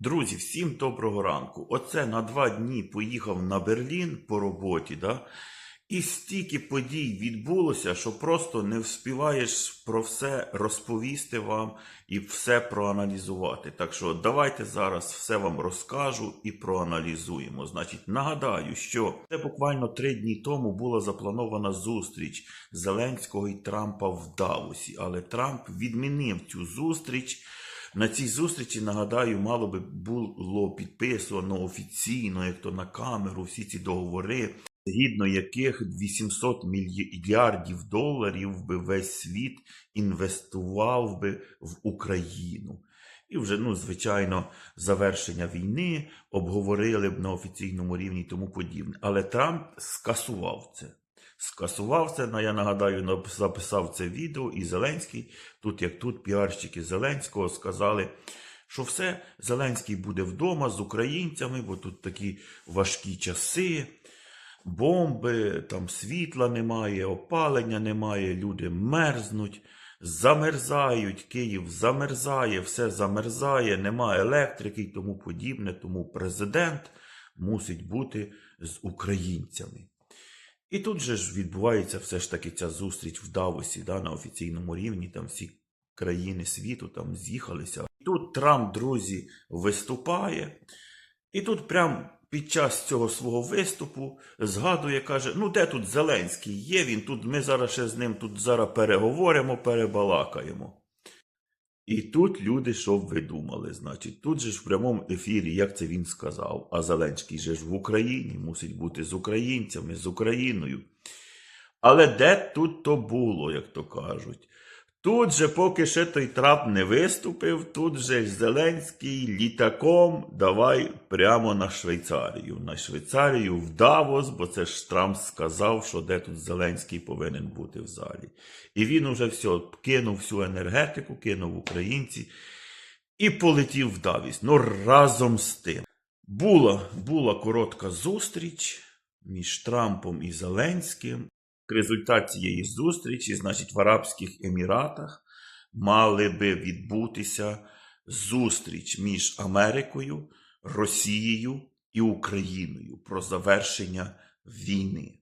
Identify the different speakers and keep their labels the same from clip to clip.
Speaker 1: Друзі, всім доброго ранку. Оце на два дні поїхав на Берлін по роботі, да? і стільки подій відбулося, що просто не вспіваєш про все розповісти вам і все проаналізувати. Так що давайте зараз все вам розкажу і проаналізуємо. Значить, нагадаю, що це буквально три дні тому була запланована зустріч Зеленського і Трампа в Давосі, але Трамп відмінив цю зустріч. На цій зустрічі, нагадаю, мало би було підписано офіційно, як то на камеру, всі ці договори, згідно яких 800 мільярдів доларів би весь світ інвестував би в Україну. І вже, ну, звичайно, завершення війни обговорили б на офіційному рівні тому подібне. Але Трамп скасував це. Скасував це, я нагадаю, записав це відео, і Зеленський, тут як тут, піарщики Зеленського сказали, що все, Зеленський буде вдома з українцями, бо тут такі важкі часи, бомби, там світла немає, опалення немає, люди мерзнуть, замерзають, Київ замерзає, все замерзає, немає електрики і тому подібне. Тому президент мусить бути з українцями. І тут же ж відбувається все ж таки ця зустріч в Давосі, да, на офіційному рівні, там всі країни світу там з'їхалися. І тут Трамп, друзі, виступає, і тут прям під час цього свого виступу згадує, каже: ну де тут Зеленський? Є він тут, ми зараз ще з ним тут зараз переговоримо, перебалакаємо. І тут люди, що б ви думали, значить, тут же ж в прямому ефірі, як це він сказав, а Зеленський же ж в Україні мусить бути з українцями, з Україною. Але де тут то було, як то кажуть? Тут же, поки ще той трап не виступив, тут же Зеленський літаком давай прямо на Швейцарію. На Швейцарію в Давос, бо це ж Трамп сказав, що де тут Зеленський повинен бути в залі. І він уже все кинув всю енергетику, кинув українці і полетів в Давіс. Ну разом з тим. Була, була коротка зустріч між Трампом і Зеленським. Результат цієї зустрічі, значить, в Арабських Еміратах мали би відбутися зустріч між Америкою, Росією і Україною про завершення війни.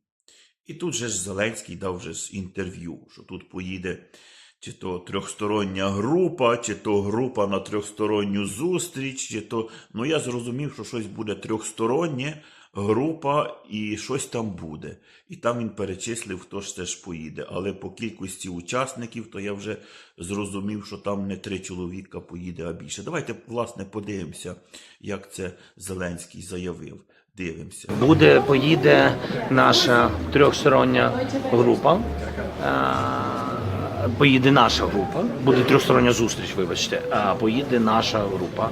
Speaker 1: І тут же ж Зеленський дав вже інтерв'ю, що тут поїде чи то трьохстороння група, чи то група на трьохсторонню зустріч, чи то. Ну я зрозумів, що щось буде трьохстороннє, група і щось там буде. І там він перечислив, хто ж це ж поїде. Але по кількості учасників, то я вже зрозумів, що там не три чоловіка поїде, а більше. Давайте, власне, подивимося, як це Зеленський заявив. Дивимося.
Speaker 2: Буде, поїде наша трьохстороння група. Поїде наша група, буде трьохстороння зустріч, вибачте. А поїде наша група,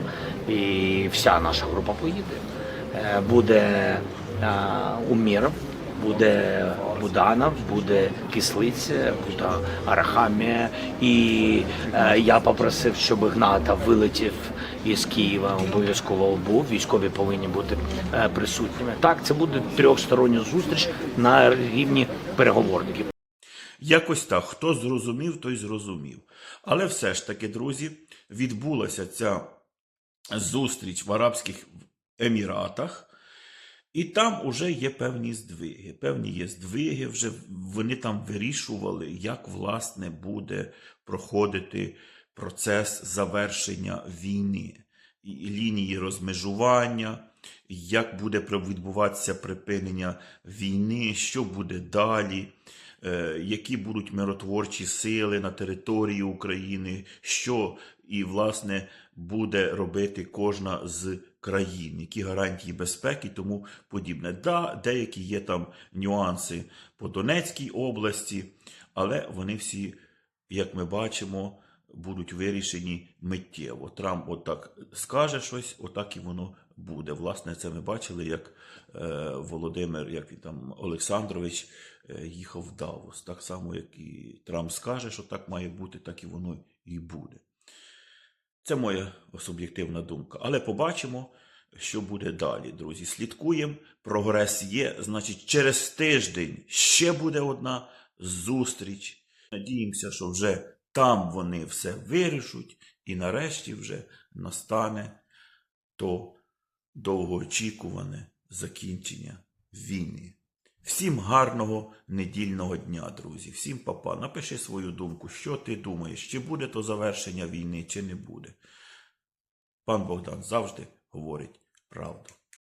Speaker 2: і вся наша група поїде. Е, Буде е, Уміров, буде Буданов, буде Кислиця, буде Арахамія. І е, я попросив, щоб Гната вилетів із Києва, обов'язково був. Військові повинні бути присутніми. Так, це буде трьохстороння зустріч на рівні переговорників.
Speaker 1: Якось так, хто зрозумів, той зрозумів. Але все ж таки, друзі, відбулася ця зустріч в Арабських Еміратах, і там вже є певні здвиги. Певні є здвиги, вже вони там вирішували, як власне буде проходити процес завершення війни, лінії розмежування, як буде відбуватися припинення війни, що буде далі е, які будуть миротворчі сили на території України, що і власне буде робити кожна з країн, які гарантії безпеки тому подібне. Да, деякі є там нюанси по Донецькій області, але вони всі, як ми бачимо, будуть вирішені миттєво. Трамп отак скаже щось, отак і воно буде. Власне, це ми бачили, як е, Володимир, як він там Олександрович е, їхав в Давос. Так само, як і Трамп скаже, що так має бути, так і воно і буде. Це моя суб'єктивна думка. Але побачимо, що буде далі, друзі. Слідкуємо. Прогрес є. Значить, через тиждень ще буде одна зустріч. Надіємося, що вже там вони все вирішуть, і нарешті вже настане то довгоочікуване закінчення війни. Всім гарного недільного дня, друзі. Всім папа. Напиши свою думку, що ти думаєш, чи буде то завершення війни, чи не буде. Пан Богдан завжди говорить правду.